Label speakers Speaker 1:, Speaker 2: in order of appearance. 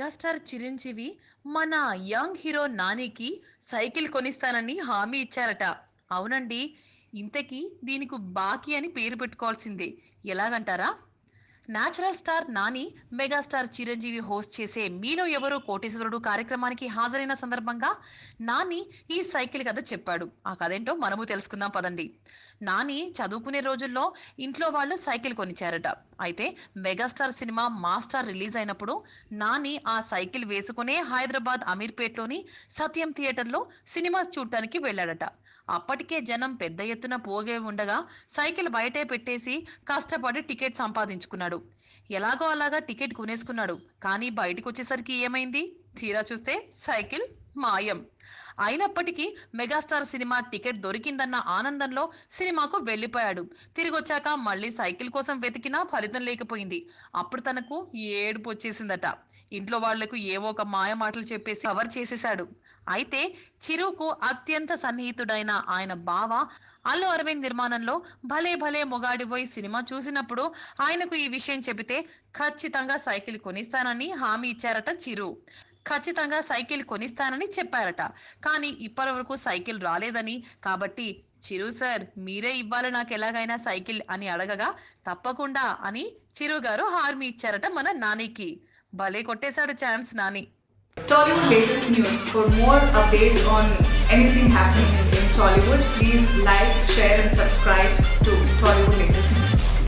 Speaker 1: Megastar Chiranjeevi మన young hero నానికి cycle కొనిస్తానని హామీ ఇచ్చారట. అవునండి ఇంతకీ దీనికి బాకీ అని పేరు పెట్టుకోవాల్సిందే. ఎలాగంటారా? Natural star Nani megastar Chiranjeevi host చేసే మీలో ఎవరు కోటేశ్వరుడు కార్యక్రమానికి హాజరైన సందర్భంగా నాని ఈ సైకిల్ కథ చెప్పాడు. ఆ కథ ఏంటో మనము తెలుసుకుందాం పదండి. నాని చదువుకునే రోజుల్లో ఇంట్లో వాళ్ళు సైకిల్ కొనిచ్చారట. అయితే మెగాస్టార్ సినిమా మాస్టర్ రిలీజ్ అయినప్పుడు నాని ఆ సైకిల్ వేసుకునే హైదరాబాద్ అమీర్పేట్లోని సత్యం థియేటర్లో సినిమా చూడటానికి వెళ్ళాడట. అప్పటికే జనం పెద్ద ఎత్తున పోగే ఉండగా సైకిల్ బయటే పెట్టేసి కష్టపడి టికెట్ సంపాదించుకున్నాడు. ఎలాగో అలాగా టికెట్ కొనేసుకున్నాడు. కానీ బయటకు వచ్చేసరికి ఏమైంది? తీరా చూస్తే సైకిల్ మాయం. అయినప్పటికీ మెగాస్టార్ సినిమా టికెట్ దొరికిందన్న ఆనందంలో సినిమాకు వెళ్ళిపోయాడు. తిరిగొచ్చాక మళ్ళీ సైకిల్ కోసం వెతికినా ఫలితం లేకపోయింది. అప్పుడు తనకు ఏడుపు వచ్చేసిందట. ఇంట్లో వాళ్ళకు ఏవో ఒక మాయ మాటలు చెప్పేసి కవర్ చేసేశాడు. అయితే చిరుకు అత్యంత సన్నిహితుడైన ఆయన బావ అల్లు అరవింద్ నిర్మాణంలో భలే భలే మొగాడిపోయి సినిమా చూసినప్పుడు ఆయనకు ఈ విషయం చెబితే ఖచ్చితంగా సైకిల్ కొనిస్తానని హామీ ఇచ్చారట చిరు. ఖచ్చితంగా సైకిల్ కొనిస్తానని చెప్పారట. కానీ ఇప్పటి వరకు సైకిల్ రాలేదని. కాబట్టి చిరు సార్ మీరే ఇవ్వాలి నాకు ఎలాగైనా సైకిల్ అని అడగగా తప్పకుండా అని చిరు గారు హార్మీ ఇచ్చారట మన నానికి. భలే కొట్టేశాడు chance Nani.
Speaker 2: Tollywood latest news for more update Tollywood please like share and to